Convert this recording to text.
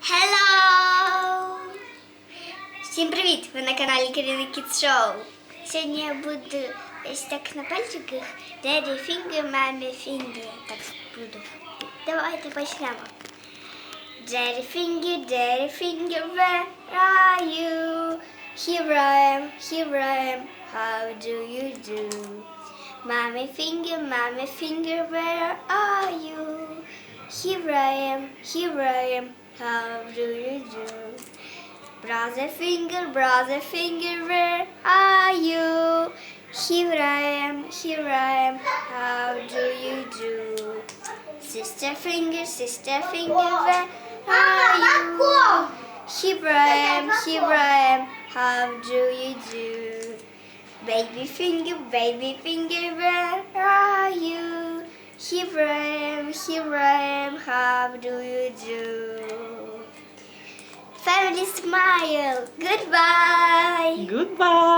Hello! Всім привіт! Ви на каналі Кирили Kids Show. Сьогодні я буду ось так на пальчиках Daddy Finger, Mommy Finger. Так буду. Давайте почнемо. Daddy Finger, Daddy Finger, where are you? Here I am, here I am, how do you do? Mommy Finger, Mommy Finger, where are you? Here I am, here I am, how do you do? Brother finger, brother finger, where are you? Here I am, here I am, how do you do? Sister finger, sister finger, where are you? Here I am, here I am, how do you do? Baby finger, baby finger, where are you? Here I am, here I am, how do you do? Smile, goodbye! Goodbye.